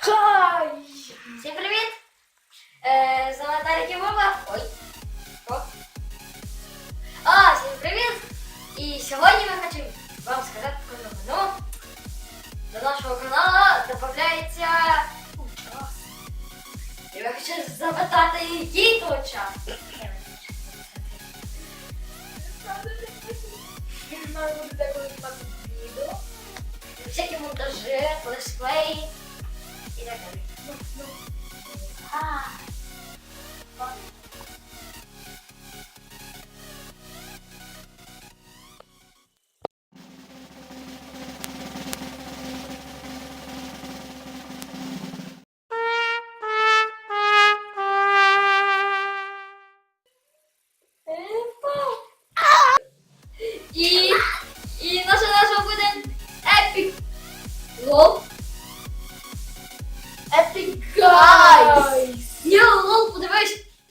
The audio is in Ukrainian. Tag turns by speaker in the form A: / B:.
A: Хай!
B: Всім привіт! Е, з вами Тарик і Вова. Ой. О. А, всім привіт! І сьогодні ми хочемо вам сказати про новину. До нашого каналу додається час. І ви хочете запитати, який то час?
A: Він має бути деколи відео.
B: Всякі монтажі, летсплеї E e nós
A: nasz ogólny
B: epic louco.